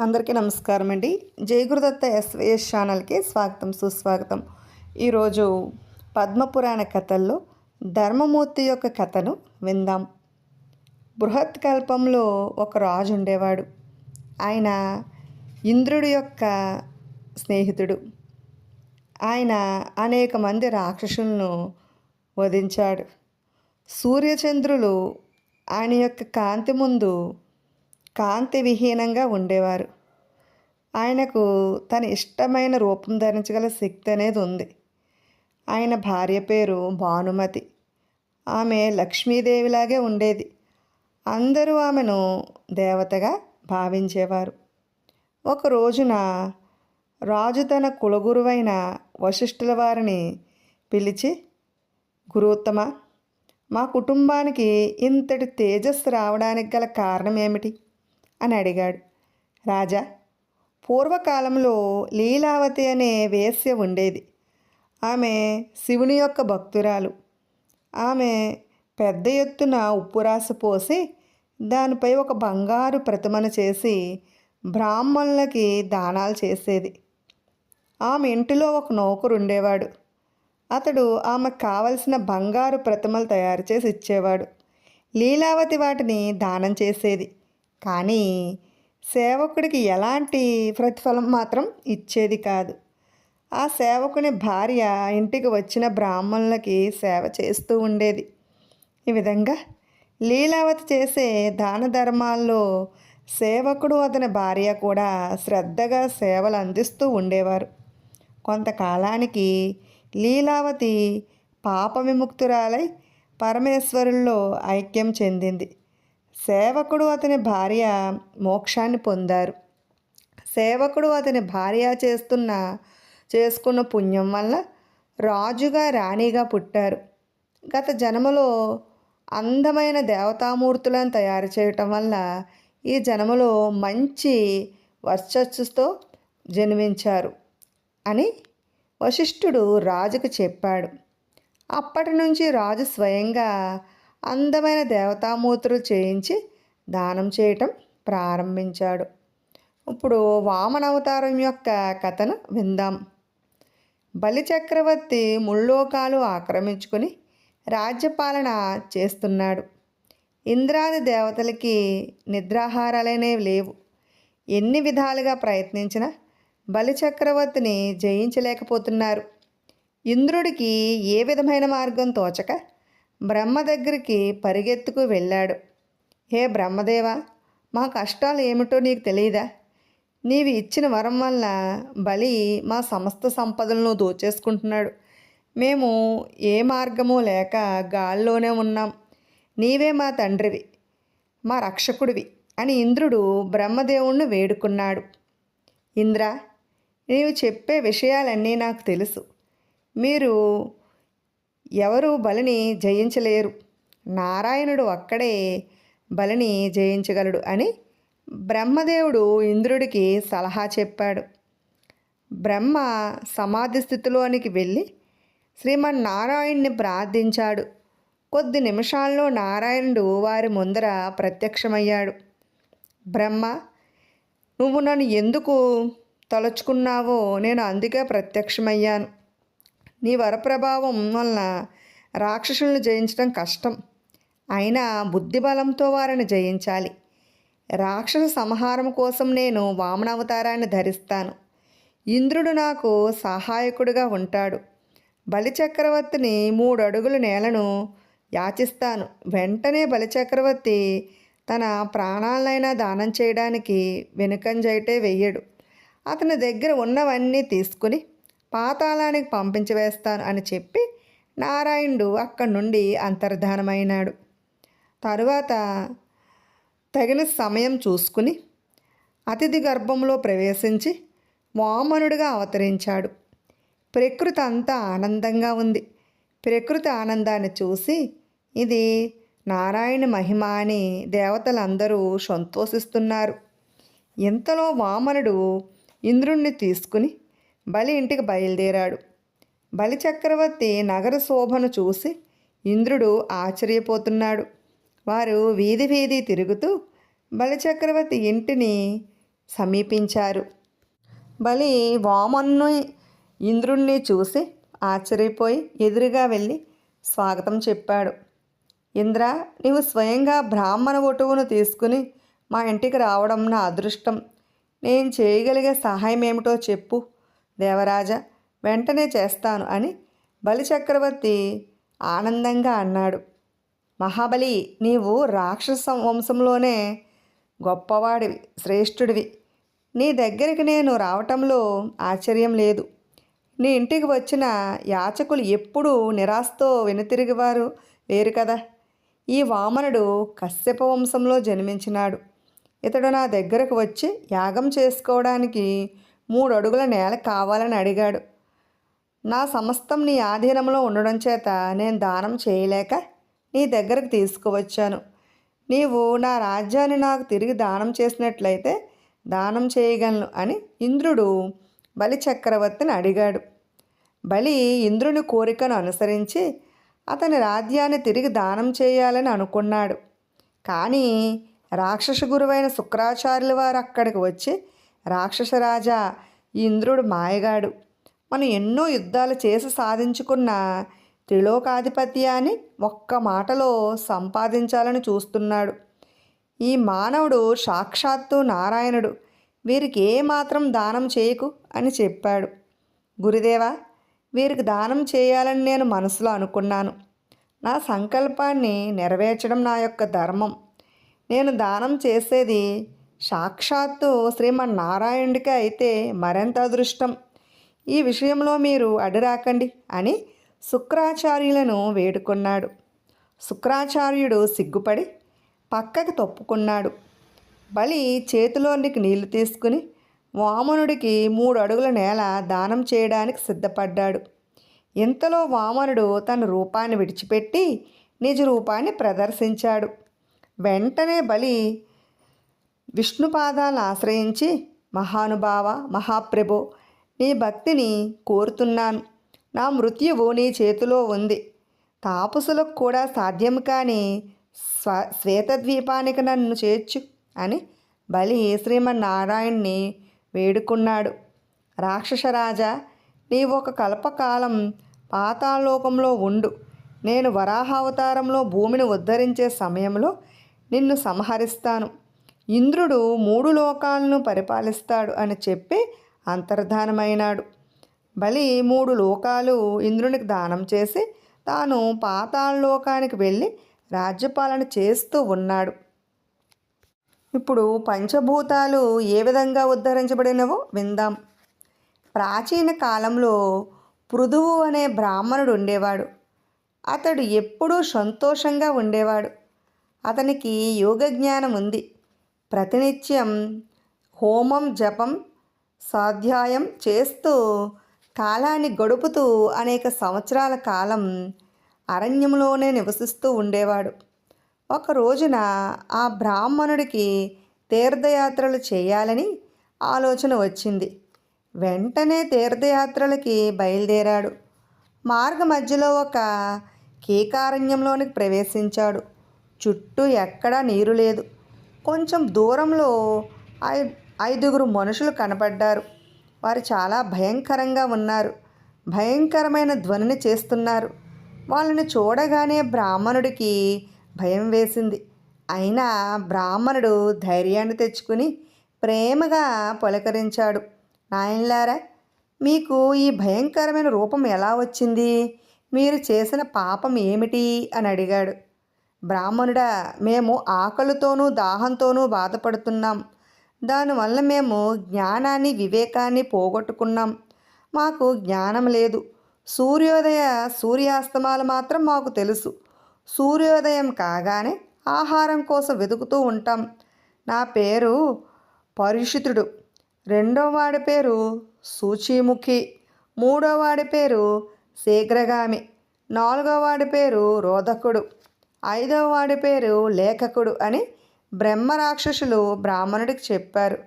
అందరికీ నమస్కారం అండి. జయగురుదత్త ఎస్వీఎస్ ఎస్విఎస్ ఛానల్కి స్వాగతం సుస్వాగతం. ఈరోజు పద్మపురాణ కథల్లో ధర్మమూర్తి యొక్క కథను విందాం. బృహత్ కల్పంలో ఒక రాజు ఉండేవాడు. ఆయన ఇంద్రుడి యొక్క స్నేహితుడు. ఆయన అనేక మంది రాక్షసులను వధించాడు. సూర్యచంద్రులు ఆయన యొక్క కాంతి ముందు కాంతి విహీనంగా ఉండేవారు. ఆయనకు తన ఇష్టమైన రూపం ధరించగల శక్తి అనేది ఉంది. ఆయన భార్య పేరు భానుమతి. ఆమె లక్ష్మీదేవిలాగే ఉండేది. అందరూ ఆమెను దేవతగా భావించేవారు. ఒక రోజున రాజు తన కులగురువైన వశిష్ఠుల వారిని పిలిచి గురుత్తమ మా కుటుంబానికి ఇంతటి తేజస్సు రావడానికి గల కారణం ఏమిటి? అని అడిగాడు. రాజా పూర్వకాలంలో లీలావతి అనే వేశ్య ఉండేది. ఆమె శివుని యొక్క భక్తురాలు. ఆమె పెద్ద ఎత్తున ఉప్పు రాసి పోసి దానిపై ఒక బంగారు ప్రతిమను చేసి బ్రాహ్మణులకి దానాలు చేసేది. ఆమె ఇంటిలో ఒక నౌకరు ఉండేవాడు. అతడు ఆమెకు కావలసిన బంగారు ప్రతిమలు తయారు చేసి ఇచ్చేవాడు. లీలావతి వాటిని దానం చేసేది. కానీ సేవకుడికి ఎలాంటి ప్రతిఫలం మాత్రం ఇచ్చేది కాదు. ఆ సేవకుని భార్య ఇంటికి వచ్చిన బ్రాహ్మణులకి సేవ చేస్తూ ఉండేది. ఈ విధంగా లీలావతి చేసే దాన ధర్మాల్లో సేవకుడు అతని భార్య కూడా శ్రద్ధగా సేవలు అందిస్తూ ఉండేవారు. కొంతకాలానికి లీలావతి పాప విముక్తురాలై పరమేశ్వరుల్లో ఐక్యం చెందింది. సేవకుడు అతని భార్య మోక్షాన్ని పొందారు. సేవకుడు అతని భార్య చేస్తున్న చేసుకున్న పుణ్యం వల్ల రాజుగా రాణిగా పుట్టారు. గత జన్మలో అందమైన దేవతామూర్తులను తయారు చేయటం వల్ల ఈ జన్మలో మంచి వర్చస్సుతో జన్మించారు అని వశిష్ఠుడు రాజుకు చెప్పాడు. అప్పటి నుంచి రాజు స్వయంగా అందమైన దేవతామూర్తులు చేయించి దానం చేయటం ప్రారంభించాడు. ఇప్పుడు వామన అవతారం యొక్క కథను విందాం. బలి చక్రవర్తి ముల్లోకాలు ఆక్రమించుకుని రాజ్యపాలన చేస్తున్నాడు. ఇంద్రాది దేవతలకి నిద్రాహారాలనేవి లేవు. ఎన్ని విధాలుగా ప్రయత్నించినా బలి చక్రవర్తిని జయించలేకపోతున్నారు. ఇంద్రుడికి ఏ విధమైన మార్గం తోచక బ్రహ్మ దగ్గరికి పరిగెత్తుకు వెళ్ళాడు. హే బ్రహ్మదేవ మా కష్టాలు ఏమిటో నీకు తెలియదా? నీవు ఇచ్చిన వరం వల్ల బలి మా సమస్త సంపదలను దోచేసుకుంటున్నాడు. మేము ఏ మార్గము లేక గాల్లోనే ఉన్నాం. నీవే మా తండ్రివి మా రక్షకుడివి అని ఇంద్రుడు బ్రహ్మదేవుణ్ణి వేడుకున్నాడు. ఇంద్ర నీవు చెప్పే విషయాలన్నీ నాకు తెలుసు. మీరు ఎవరు బలిని జయించలేరు. నారాయణుడు ఒక్కడే బలిని జయించగలడు అని బ్రహ్మదేవుడు ఇంద్రుడికి సలహా చెప్పాడు. బ్రహ్మ సమాధి స్థితిలోనికి వెళ్ళి శ్రీమన్నారాయణ్ణి ప్రార్థించాడు. కొద్ది నిమిషాల్లో నారాయణుడు వారి ముందర ప్రత్యక్షమయ్యాడు. బ్రహ్మ నువ్వు నన్ను ఎందుకు తలుచుకున్నావో నేను అందుకే ప్రత్యక్షమయ్యాను. నీ వరప్రభావం వలన రాక్షసులను జయించడం కష్టం. అయినా బుద్ధిబలంతో వారిని జయించాలి. రాక్షస సంహారం కోసం నేను వామన అవతారాన్ని ధరిస్తాను. ఇంద్రుడు నాకు సహాయకుడిగా ఉంటాడు. బలిచక్రవర్తిని మూడు అడుగుల నేలను యాచిస్తాను. వెంటనే బలిచక్రవర్తి తన ప్రాణాలైనా దానం చేయడానికి వెనుకంజైటే వెయ్యడు. అతని దగ్గర ఉన్నవన్నీ తీసుకుని పాతాళానికి పంపించివేస్తాను అని చెప్పి నారాయణుడు అక్కడి నుండి అంతర్ధానమైనాడు. తరువాత తగిన సమయం చూసుకుని అతిథి గర్భంలో ప్రవేశించి వామనుడిగా అవతరించాడు. ప్రకృతి అంతా ఆనందంగా ఉంది. ప్రకృతి ఆనందాన్ని చూసి ఇది నారాయణ మహిమ అని దేవతలందరూ సంతోషిస్తున్నారు. ఇంతలో వామనుడు ఇంద్రుణ్ణి తీసుకుని బలి ఇంటికి బయలుదేరాడు. బలి చక్రవర్తి నగర శోభను చూసి ఇంద్రుడు ఆశ్చర్యపోతున్నాడు. వారు వీధి వీధి తిరుగుతూ బలిచక్రవర్తి ఇంటిని సమీపించారు. బలి వామన్ను ఇంద్రుణ్ణి చూసి ఆశ్చర్యపోయి ఎదురుగా వెళ్ళి స్వాగతం చెప్పాడు. ఇంద్ర నీవు స్వయంగా బ్రాహ్మణ ఒటువును తీసుకుని మా ఇంటికి రావడం నా అదృష్టం. నేను చేయగలిగే సహాయం ఏమిటో చెప్పు. దేవరాజ వెంటనే చేస్తాను అని బలిచక్రవర్తి ఆనందంగా అన్నాడు. మహాబలి నీవు రాక్షస వంశంలోనే గొప్పవాడివి శ్రేష్ఠుడివి. నీ దగ్గరికి నేను రావటంలో ఆశ్చర్యం లేదు. నీ ఇంటికి వచ్చిన యాచకులు ఎప్పుడూ నిరాశతో వెనుతిరిగివారు లేరు కదా. ఈ వామనుడు కశ్యప వంశంలో జన్మించినాడు. ఇతడు నా దగ్గరకు వచ్చి యాగం చేసుకోవడానికి మూడు అడుగుల నేల కావాలని అడిగాడు. నా సమస్తం నీ ఆధీనంలో ఉండడం చేత నేను దానం చేయలేక నీ దగ్గరకు తీసుకువచ్చాను. నీవు నా రాజ్యాన్ని నాకు తిరిగి దానం చేసినట్లయితే దానం చేయగలను అని ఇంద్రుడు బలి చక్రవర్తిని అడిగాడు. బలి ఇంద్రుని కోరికను అనుసరించి అతని రాజ్యాన్ని తిరిగి దానం చేయాలని అనుకున్నాడు. కానీ రాక్షస గురువైన శుక్రాచార్యుల వారు అక్కడికి వచ్చి రాక్షసరాజా ఈ ఇంద్రుడు మాయగాడు. మనం ఎన్నో యుద్ధాలు చేసి సాధించుకున్న త్రిలోకాధిపత్యాన్ని ఒక్క మాటలో సంపాదించాలని చూస్తున్నాడు. ఈ మానవుడు సాక్షాత్తు నారాయణుడు. వీరికి ఏమాత్రం దానం చేయకు అని చెప్పాడు. గురుదేవా వీరికి దానం చేయాలని నేను మనసులో అనుకున్నాను. నా సంకల్పాన్ని నెరవేర్చడం నా యొక్క ధర్మం. నేను దానం చేసేది సాక్షాత్తు శ్రీమన్నారాయణుడికి అయితే మరింత అదృష్టం? ఈ విషయంలో మీరు అడిరాకండి అని శుక్రాచార్యులను వేడుకున్నాడు. శుక్రాచార్యుడు సిగ్గుపడి పక్కకి తప్పుకున్నాడు. బలి చేతిలోనికి నీళ్ళు తీసుకుని వామనుడికి మూడు అడుగుల నేల దానం చేయడానికి సిద్ధపడ్డాడు. ఇంతలో వామనుడు తన రూపాన్ని విడిచిపెట్టి నిజ రూపాన్ని ప్రదర్శించాడు. వెంటనే బలి విష్ణుపాదాలను ఆశ్రయించి మహానుభావ మహాప్రభు నీ భక్తిని కోరుతున్నాను. నా మృత్యువు నీ చేతిలో ఉంది. తాపసులకు కూడా సాధ్యం కాని స్వ శ్వేతద్వీపానికి నన్ను చేర్చు అని బలి శ్రీమన్నారాయణ్ణి వేడుకున్నాడు. రాక్షసరాజా నీవు ఒక కల్పకాలం పాతాళలోకంలో ఉండు. నేను వరాహావతారంలో భూమిని ఉద్ధరించే సమయంలో నిన్ను సంహరిస్తాను. ఇంద్రుడు మూడు లోకాలను పరిపాలిస్తాడు అని చెప్పి అంతర్ధానమైనాడు. బలి మూడు లోకాలు ఇంద్రునికి దానం చేసి తాను పాతాళలోకానికి వెళ్ళి రాజ్యపాలన చేస్తూ ఉన్నాడు. ఇప్పుడు పంచభూతాలు ఏ విధంగా ఉద్ధరించబడినవో విందాం. ప్రాచీన కాలంలో పృథువు అనే బ్రాహ్మణుడు ఉండేవాడు. అతడు ఎప్పుడూ సంతోషంగా ఉండేవాడు. అతనికి యోగ జ్ఞానం ఉంది. ప్రతినిత్యం హోమం జపం స్వాధ్యాయం చేస్తూ కాలాన్ని గడుపుతూ అనేక సంవత్సరాల కాలం అరణ్యంలోనే నివసిస్తూ ఉండేవాడు. ఒక రోజున ఆ బ్రాహ్మణుడికి తీర్థయాత్రలు చేయాలని ఆలోచన వచ్చింది. వెంటనే తీర్థయాత్రలకి బయలుదేరాడు. మార్గ మధ్యలో ఒక కీకారణ్యంలోనికి ప్రవేశించాడు. చుట్టూ ఎక్కడా నీరు లేదు. కొంచెం దూరంలో ఐ ఐదుగురు మనుషులు కనపడ్డారు. వారు చాలా భయంకరంగా ఉన్నారు. భయంకరమైన ధ్వనిని చేస్తున్నారు. వాళ్ళని చూడగానే బ్రాహ్మణుడికి భయం వేసింది. అయినా బ్రాహ్మణుడు ధైర్యాన్ని తెచ్చుకుని ప్రేమగా పలకరించాడు. నాయనలారా మీకు ఈ భయంకరమైన రూపం ఎలా వచ్చింది? మీరు చేసిన పాపం ఏమిటి? అని అడిగాడు. బ్రాహ్మణుడా మేము ఆకలితోనూ దాహంతోనూ బాధపడుతున్నాం. దానివల్ల మేము జ్ఞానాన్ని వివేకాన్ని పోగొట్టుకున్నాం. మాకు జ్ఞానం లేదు. సూర్యోదయ సూర్యాస్తమాలు మాత్రం మాకు తెలుసు. సూర్యోదయం కాగానే ఆహారం కోసం వెతుకుతూ ఉంటాం. నా పేరు పరిషితుడు రెండో వాడి పేరు సూచీముఖి. మూడో వాడి పేరు శీఘ్రగామి. నాలుగో వాడి పేరు రోధకుడు. ఐదవ వాడి పేరు లేఖకుడు అని బ్రహ్మరాక్షసులు బ్రాహ్మణుడికి చెప్పారు.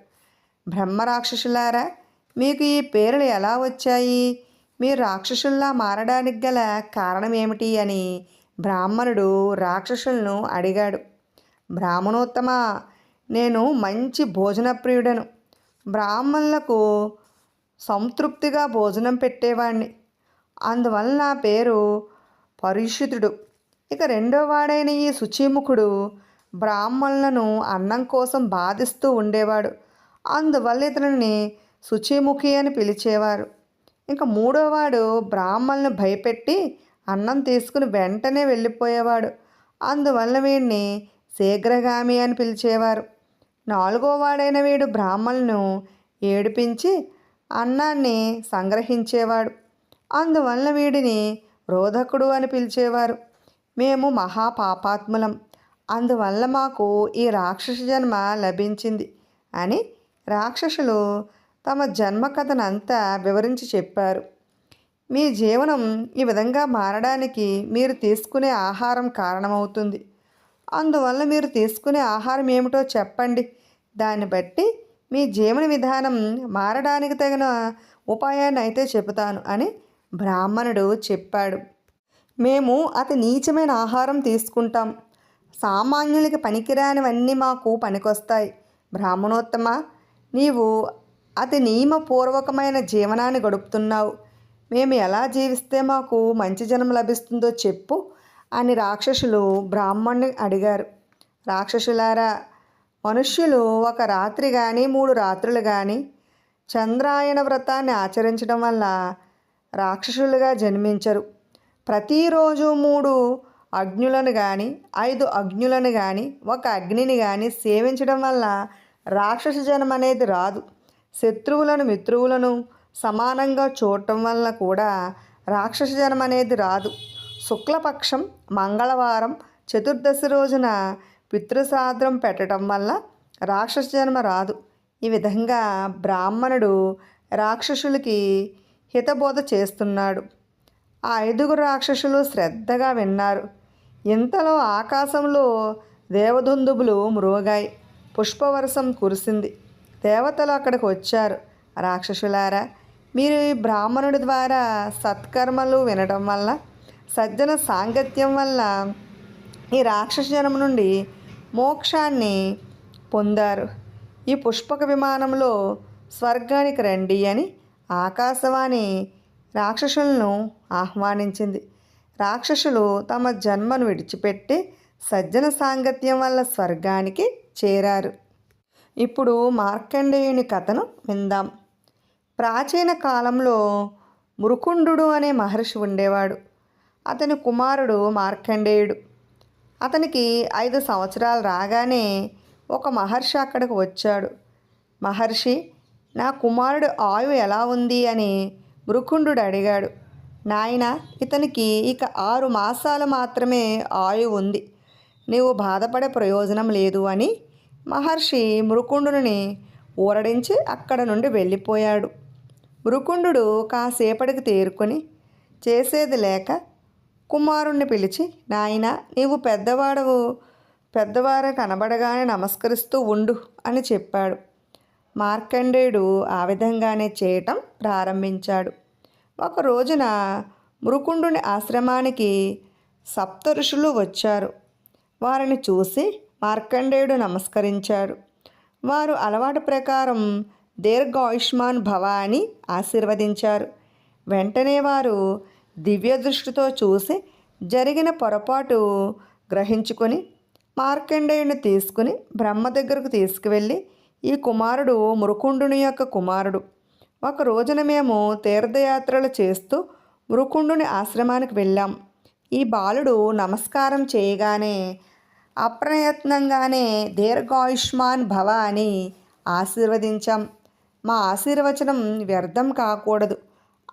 బ్రహ్మరాక్షసులారా మీకు ఈ పేర్లు ఎలా వచ్చాయి? మీరు రాక్షసుల్లా మారడానికి గల కారణం ఏమిటి అని బ్రాహ్మణుడు రాక్షసులను అడిగాడు. బ్రాహ్మణోత్తమ నేను మంచి భోజన ప్రియుడను బ్రాహ్మణులకు సంతృప్తిగా భోజనం పెట్టేవాడిని అందువల్ల నా పేరు పరిషితుడు ఇక రెండో వాడైన ఈ శుచిముఖుడు బ్రాహ్మణులను అన్నం కోసం బాధిస్తూ ఉండేవాడు. అందువల్ల ఇతనిని శుచిముఖి అని పిలిచేవారు. ఇంకా మూడోవాడు బ్రాహ్మణులను భయపెట్టి అన్నం తీసుకుని వెంటనే వెళ్ళిపోయేవాడు. అందువల్ల వీడిని శీఘ్రగామి అని పిలిచేవారు. నాలుగో వాడైన వీడు బ్రాహ్మణులను ఏడిపించి అన్నాన్ని సంగ్రహించేవాడు. అందువల్ల వీడిని రోధకుడు అని పిలిచేవారు. మేము మహాపాపాత్ములం. అందువల్ల మాకు ఈ రాక్షస జన్మ లభించింది అని రాక్షసులు తమ జన్మ కథనంతా వివరించి చెప్పారు. మీ జీవనం ఈ విధంగా మారడానికి మీరు తీసుకునే ఆహారం కారణమవుతుంది. అందువల్ల మీరు తీసుకునే ఆహారం ఏమిటో చెప్పండి. దాన్ని బట్టి మీ జీవన విధానం మారడానికి తగిన ఉపాయాన్ని అయితే చెబుతాను అని బ్రాహ్మణుడు చెప్పాడు. మేము అతి నీచమైన ఆహారం తీసుకుంటాం. సామాన్యులకి పనికిరానివన్నీ మాకు పనికొస్తాయి. బ్రాహ్మణోత్తమ నీవు అతి నియమపూర్వకమైన జీవనాన్ని గడుపుతున్నావు. మేము ఎలా జీవిస్తే మాకు మంచి జనం లభిస్తుందో చెప్పు అని రాక్షసులు బ్రాహ్మణ్ణి అడిగారు. రాక్షసులారా మనుష్యులు ఒక రాత్రి కానీ మూడు రాత్రులు కానీ చంద్రాయణ వ్రతాన్ని ఆచరించడం వల్ల రాక్షసులుగా జన్మించరు. ప్రతిరోజు మూడు అగ్నులను కానీ ఐదు అగ్నులను కానీ ఒక అగ్నిని కానీ సేవించడం వల్ల రాక్షస జనం అనేది రాదు. శత్రువులను మిత్రువులను సమానంగా చూడటం వల్ల కూడా రాక్షస జనం అనేది రాదు. శుక్లపక్షం మంగళవారం చతుర్దశి రోజున పితృసాద్రం పెట్టడం వల్ల రాక్షస జన్మ రాదు. ఈ విధంగా బ్రాహ్మణుడు రాక్షసులకి హితబోధ చేస్తున్నాడు. ఆ ఐదుగురు రాక్షసులు శ్రద్ధగా విన్నారు. ఇంతలో ఆకాశంలో దేవదుందుబులు మృగాయి పుష్పవర్షం కురిసింది. దేవతలు అక్కడికి వచ్చారు. రాక్షసులారా మీరు ఈ బ్రాహ్మణుడి ద్వారా సత్కర్మలు వినడం వల్ల సజ్జన సాంగత్యం వల్ల ఈ రాక్షస జనం నుండి మోక్షాన్ని పొందారు. ఈ పుష్పక విమానంలో స్వర్గానికి రండి అని ఆకాశవాణి రాక్షసులను ఆహ్వానించింది. రాక్షసులు తమ జన్మను విడిచిపెట్టి సజ్జన సాంగత్యం వల్ల స్వర్గానికి చేరారు. ఇప్పుడు మార్కండేయుని కథను విందాం. ప్రాచీన కాలంలో మురుకుండు అనే మహర్షి ఉండేవాడు. అతని కుమారుడు మార్కండేయుడు. అతనికి ఐదు సంవత్సరాలు రాగానే ఒక మహర్షి అక్కడికి వచ్చాడు. మహర్షి నా కుమారుడు ఆయు ఎలా ఉంది? అని మృకుండు అడిగాడు. నాయన ఇతనికి ఇక ఆరు మాసాలు మాత్రమే ఆయు ఉంది. నీవు బాధపడే ప్రయోజనం లేదు అని మహర్షి మృకుండుని ఊరడించి అక్కడ నుండి వెళ్ళిపోయాడు. మృకుండు కాసేపటికి తేరుకొని చేసేది లేక కుమారుణ్ణి పిలిచి నాయన నీవు పెద్దవాడవు పెద్దవారు కనబడగానే నమస్కరిస్తూ ఉండు అని చెప్పాడు. మార్కండేయుడు ఆ విధంగానే చేయటం ప్రారంభించాడు. ఒక రోజున మృకుండుని ఆశ్రమానికి సప్త ఋషులు వచ్చారు. వారిని చూసి మార్కండేయుడు నమస్కరించాడు. వారు అలవాటు ప్రకారం దీర్ఘాయుష్మాన్ భవ అని ఆశీర్వదించారు. వెంటనే వారు దివ్య దృష్టితో చూసి జరిగిన పొరపాటు గ్రహించుకొని మార్కండేయుని తీసుకుని బ్రహ్మ దగ్గరకు తీసుకువెళ్ళి ఈ కుమారుడు మురుకుండుని యొక్క కుమారుడు. ఒక రోజున మేము తీర్థయాత్రలు చేస్తూ మురుకుండుని ఆశ్రమానికి వెళ్ళాం. ఈ బాలుడు నమస్కారం చేయగానే అప్రయత్నంగానే దీర్ఘాయుష్మాన్ భవ అని ఆశీర్వదించాం. మా ఆశీర్వచనం వ్యర్థం కాకూడదు.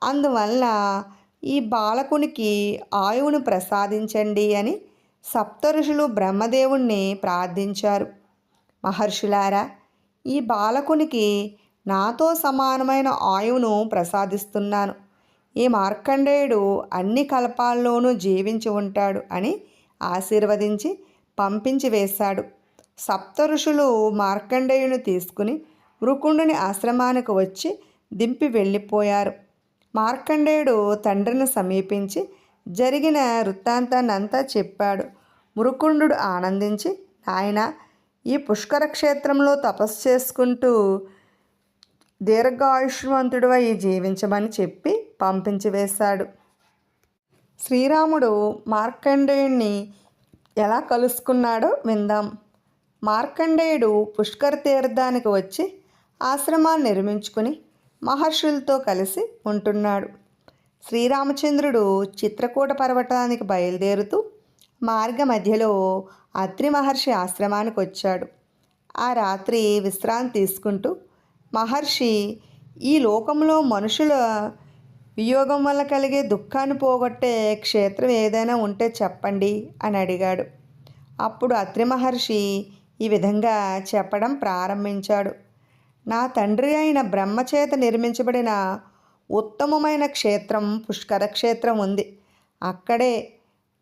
అందువల్ల ఈ బాలకునికి ఆయువును ప్రసాదించండి అని సప్తఋషులు బ్రహ్మదేవుణ్ణి ప్రార్థించారు. మహర్షులారా ఈ బాలకునికి నాతో సమానమైన ఆయువును ప్రసాదిస్తున్నాను. ఈ మార్కండేయుడు అన్ని కల్పాల్లోనూ జీవించి ఉంటాడు అని ఆశీర్వదించి పంపించి వేశాడు. సప్త ఋషులు మార్కండేయుని తీసుకుని మృకుండుని ఆశ్రమానికి వచ్చి దింపి వెళ్ళిపోయారు. మార్కండేయుడు తండ్రిని సమీపించి జరిగిన వృత్తాంతాన్నంతా చెప్పాడు. మురుకుండు ఆనందించి నాయనా ఈ పుష్కర క్షేత్రంలో తపస్సు చేసుకుంటూ దీర్ఘాయుష్మంతుడు అయి జీవించమని చెప్పి పంపించి వేశాడు. శ్రీరాముడు మార్కండేయుణ్ణి ఎలా కలుసుకున్నాడో విందాం. మార్కండేయుడు పుష్కర తీర్థానికి వచ్చి ఆశ్రమాన్ని నిర్మించుకుని మహర్షులతో కలిసి ఉంటున్నాడు. శ్రీరామచంద్రుడు చిత్రకూట పర్వటానికి బయలుదేరుతూ మార్గ మధ్యలో అత్రి మహర్షి ఆశ్రమానికి వచ్చాడు ఆ రాత్రి విశ్రాంతి తీసుకుంటూ మహర్షి ఈ లోకంలో మనుషుల వియోగం వల్ల కలిగే దుఃఖాన్ని పోగొట్టే క్షేత్రం ఏదైనా ఉంటే చెప్పండి అని అడిగాడు. అప్పుడు అత్రి మహర్షి ఈ విధంగా చెప్పడం ప్రారంభించాడు. నా తండ్రి అయిన బ్రహ్మచేత నిర్మించబడిన ఉత్తమమైన క్షేత్రం పుష్కర క్షేత్రం ఉంది. అక్కడే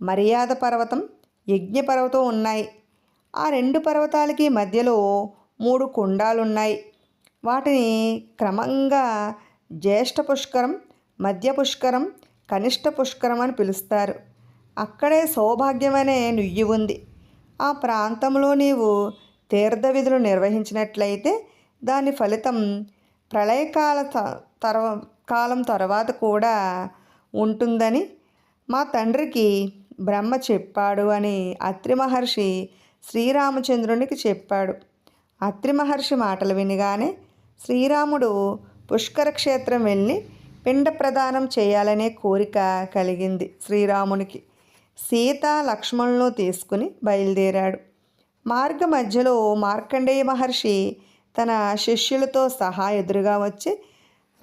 మర్యాద పర్వతం యజ్ఞపర్వతం ఉన్నాయి. ఆ రెండు పర్వతాలకి మధ్యలో మూడు కుండాలు ఉన్నాయి వాటిని క్రమంగా జ్యేష్ఠ పుష్కరం మధ్య పుష్కరం కనిష్ట పుష్కరం అని పిలుస్తారు. అక్కడే సౌభాగ్యమనే నుయ్యి ఉంది. ఆ ప్రాంతంలో నీవు తీర్థ విధులు నిర్వహించినట్లయితే దాని ఫలితం ప్రళయకాల తర్వ కాలం తర్వాత కూడా ఉంటుందని మా తండ్రికి బ్రహ్మ చెప్పాడు అని అత్రి మహర్షి శ్రీరామచంద్రునికి చెప్పాడు. అత్రి మహర్షి మాటలు వినగానే శ్రీరాముడు పుష్కర క్షేత్రం వెళ్ళి పిండ ప్రదానం చేయాలనే కోరిక కలిగింది శ్రీరామునికి. సీత లక్ష్మణులను తీసుకుని బయలుదేరాడు. మార్గ మధ్యలో మార్కండేయ మహర్షి తన శిష్యులతో సహా ఎదురుగా వచ్చి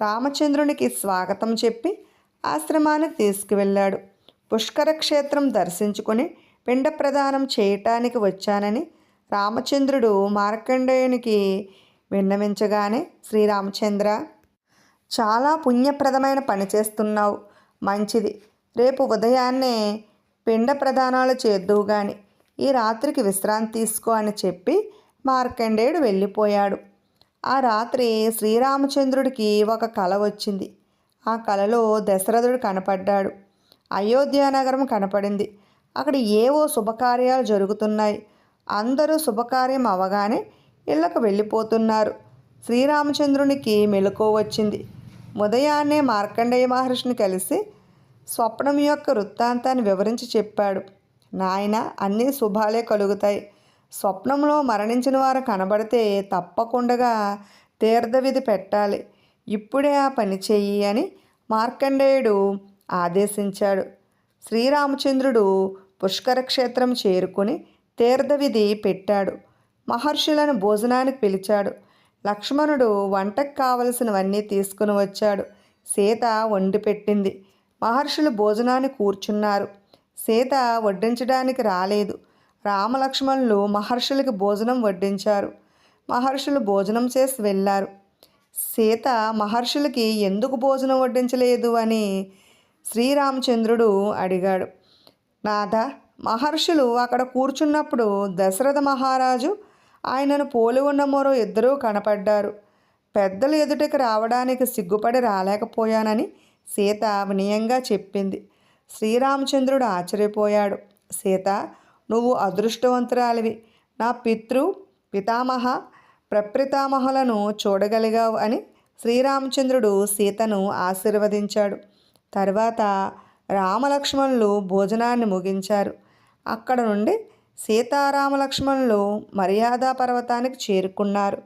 రామచంద్రునికి స్వాగతం చెప్పి ఆశ్రమానికి తీసుకువెళ్ళాడు. పుష్కర క్షేత్రం దర్శించుకొని పిండ ప్రదానం చేయటానికి వచ్చానని రామచంద్రుడు మార్కండేయునికి విన్నవించగానే శ్రీరామచంద్ర చాలా పుణ్యప్రదమైన పని చేస్తున్నావు. మంచిది. రేపు ఉదయాన్నే పిండ ప్రదానాలు చేద్దువు గాని ఈ రాత్రికి విశ్రాంతి తీసుకో అని చెప్పి మార్కండేయుడు వెళ్ళిపోయాడు. ఆ రాత్రి శ్రీరామచంద్రుడికి ఒక కల వచ్చింది. ఆ కలలో దశరథుడు కనపడ్డాడు. అయోధ్యానగరం కనపడింది. అక్కడ ఏవో శుభకార్యాలు జరుగుతున్నాయి. అందరూ శుభకార్యం అవగానే ఇళ్ళకు వెళ్ళిపోతున్నారు. శ్రీరామచంద్రునికి మెలకువ వచ్చింది. ఉదయాన్నే మార్కండేయ మహర్షిని కలిసి స్వప్నం యొక్క వృత్తాంతాన్ని వివరించి చెప్పాడు. నాయన అన్నీ శుభాలే కలుగుతాయి. స్వప్నంలో మరణించిన వారు కనబడితే తప్పకుండా తీర్థవిధి పెట్టాలి. ఇప్పుడే ఆ పని చెయ్యి అని మార్కండేయుడు ఆదేశించాడు. శ్రీరామచంద్రుడు పుష్కర క్షేత్రం చేరుకుని తీర్థవిధి పెట్టాడు. మహర్షులను భోజనానికి పిలిచాడు. లక్ష్మణుడు వంటకు కావలసినవన్నీ తీసుకుని వచ్చాడు. సీత వండి పెట్టింది. మహర్షులు భోజనాన్ని కూర్చున్నారు. సీత వడ్డించడానికి రాలేదు. రామలక్ష్మణులు మహర్షులకి భోజనం వడ్డించారు. మహర్షులు భోజనం చేసి వెళ్ళారు. సీత మహర్షులకి ఎందుకు భోజనం వడ్డించలేదు అని శ్రీరామచంద్రుడు అడిగాడు నాథ మహర్షులు అక్కడ కూర్చున్నప్పుడు దశరథ మహారాజు ఆయనను పోలి ఉన్న మరో ఇద్దరూ కనపడ్డారు. పెద్దలు ఎదుటికి రావడానికి సిగ్గుపడి రాలేకపోయానని సీత వినయంగా చెప్పింది. శ్రీరామచంద్రుడు ఆశ్చర్యపోయాడు సీత నువ్వు అదృష్టవంతురాలివి. నా పితృ పితామహ ప్రప్రితామహులను చూడగలిగావు అని శ్రీరామచంద్రుడు సీతను ఆశీర్వదించాడు. తర్వాత రామలక్ష్మణులు భోజనాన్ని ముగించారు. అక్కడ నుండి సీతారామలక్ష్మణులు మర్యాదా పర్వతానికి చేరుకున్నారు.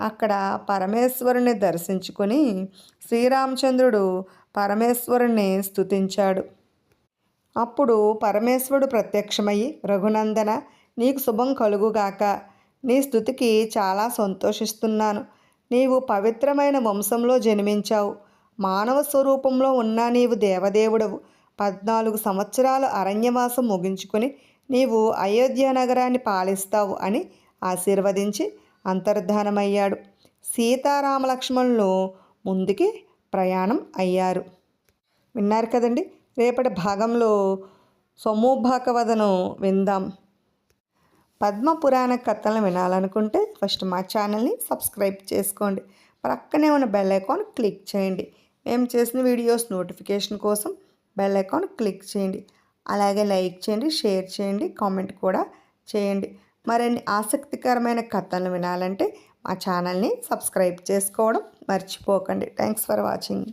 అక్కడ పరమేశ్వరుని దర్శించుకుని శ్రీరామచంద్రుడు పరమేశ్వరుణ్ణి స్తుతించాడు. అప్పుడు పరమేశ్వరుడు ప్రత్యక్షమయ్యి రఘునందన నీకు శుభం కలుగుగాక. నీ స్థుతికి చాలా సంతోషిస్తున్నాను. నీవు పవిత్రమైన వంశంలో జన్మించావు. మానవ స్వరూపంలో ఉన్న నీవు దేవదేవుడవు. పద్నాలుగు సంవత్సరాలు అరణ్యవాసం ముగించుకొని నీవు అయోధ్య నగరాన్ని పాలిస్తావు అని ఆశీర్వదించి అంతర్ధానమయ్యాడు. సీతారామలక్ష్మణులు ముందుకి ప్రయాణం అయ్యారు. విన్నారు కదండి? రేపటి భాగంలో సొమ్ముభాకవదను విందాం. పద్మపురాణ కథలను వినాలనుకుంటే ఫస్ట్ మా ఛానల్ని సబ్స్క్రైబ్ చేసుకోండి. ప్రక్కనే ఉన్న బెల్ ఐకాన్ క్లిక్ చేయండి. మేము చేసిన వీడియోస్ నోటిఫికేషన్ కోసం బెల్ ఐకాన్ క్లిక్ చేయండి. అలాగే లైక్ చేయండి షేర్ చేయండి కామెంట్ కూడా చేయండి. మరిన్ని ఆసక్తికరమైన కథలను వినాలంటే మా ఛానల్ని సబ్స్క్రైబ్ చేసుకోవడం మర్చిపోకండి. Thanks for watching.